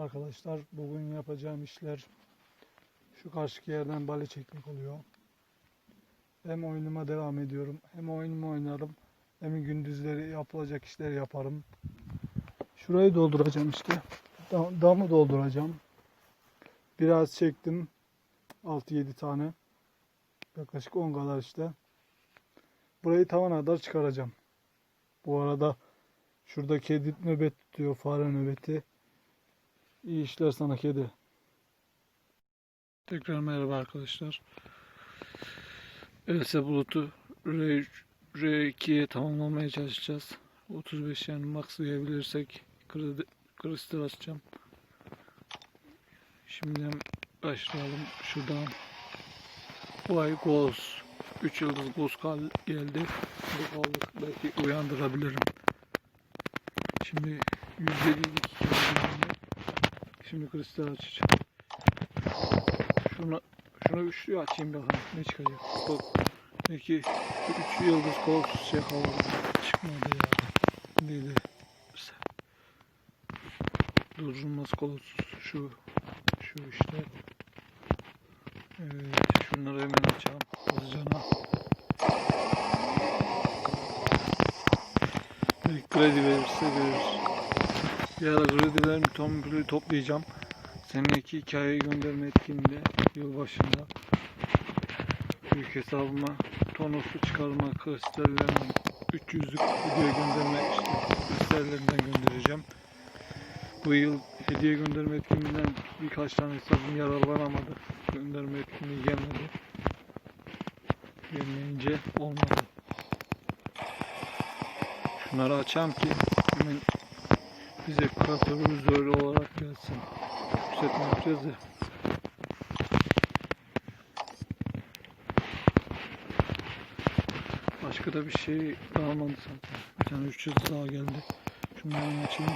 arkadaşlar. Bugün yapacağım işler şu karşıki yerden bale çekmek oluyor. Hem oyunuma devam ediyorum. Hem oyunumu oynarım. Hem gündüzleri yapılacak işler yaparım. Şurayı dolduracağım işte. Da- Damı dolduracağım. Biraz çektim. 6-7 tane. Yaklaşık 10 kadar işte. Burayı tavana kadar çıkaracağım. Bu arada şurada kedi nöbet tutuyor. Fare nöbeti. İyi işler sana kedi. Tekrar merhaba arkadaşlar. ELSE bulutu R, R2'ye tamamlamaya çalışacağız. 35 yani max yiyebilirsek kredi, kristal açacağım. Şimdiden başlayalım şuradan. Vay Ghost. 3 yıldız Ghost kal- geldi. Bu kaldık. Belki uyandırabilirim. Şimdi 107'lik Şimdi kristal açacağım. Şunu şunu üçlü açayım bakalım ne çıkacak. Bak peki 3 yıldız kolsuz yakaladım. Çıkmadı ya. Neydi? Durdurulmaz kolsuz şu şu işte. Evet şunları hemen açalım. Hızlıcana. Kredi verirse verir. Bir ara kredilerimi tam toplayacağım. Seneki hikayeyi gönderme etkinliğinde yılbaşında büyük hesabıma tonosu çıkarma kristallerini 300'lük hediye gönderme işte kristallerinden göndereceğim. Bu yıl hediye gönderme etkinliğinden birkaç tane hesabım yararlanamadı. Gönderme etkinliği gelmedi. Gelmeyince olmadı. Şunları açayım ki hemen bize katılımız öyle olarak gelsin. Yükseltme yapacağız ya. Başka da bir şey kalmadı zaten. Bir tane 300 daha geldi. Şunları açayım.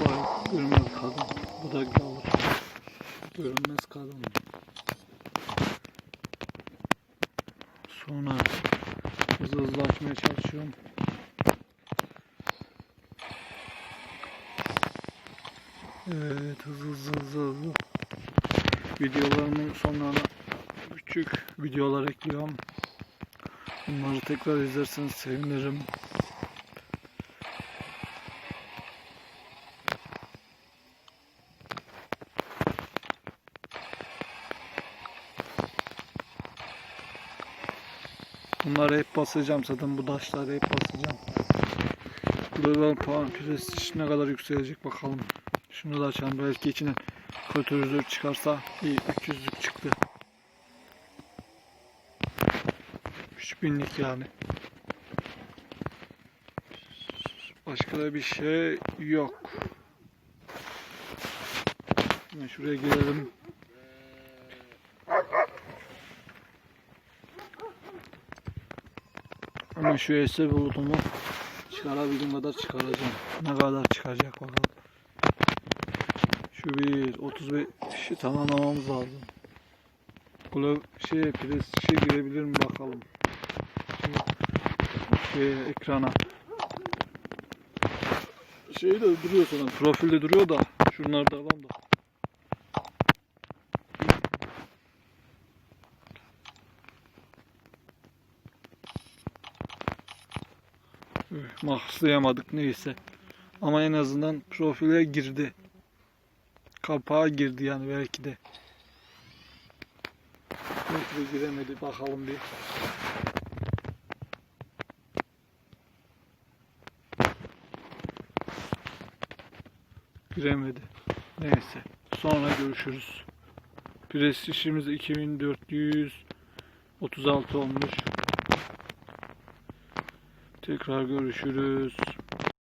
Vay görünmez kadın. Bu da kalır. Görünmez kadın. Sonra hızlı hızlı açmaya çalışıyorum. Evet hızlı hızlı hızlı hızlı. Videolarımın sonlarına küçük videolar ekliyorum. Bunları tekrar izlerseniz sevinirim. Bunları hep basacağım zaten bu taşları hep basacağım. Global puan prestij ne kadar yükselecek bakalım. Şunu da açalım belki içinden kötü çıkarsa iyi 300'lük çıktı. 3000'lik yani. Başka da bir şey yok. Hemen şuraya girelim. Hemen şu eser bulutumu çıkarabildiğim kadar çıkaracağım. Ne kadar çıkacak bakalım. Şu bir 35'i tamamlamamız lazım. Glob şey prestişe girebilir mi bakalım. Şey ekrana. Şey de duruyor sonra profilde duruyor da şunları da alalım da. Mahslayamadık neyse. Ama en azından profile girdi. Kapağa girdi yani belki de. Belki de giremedi bakalım bir. Giremedi. Neyse. Sonra görüşürüz. Prestijimiz 2436 olmuş. Tekrar görüşürüz.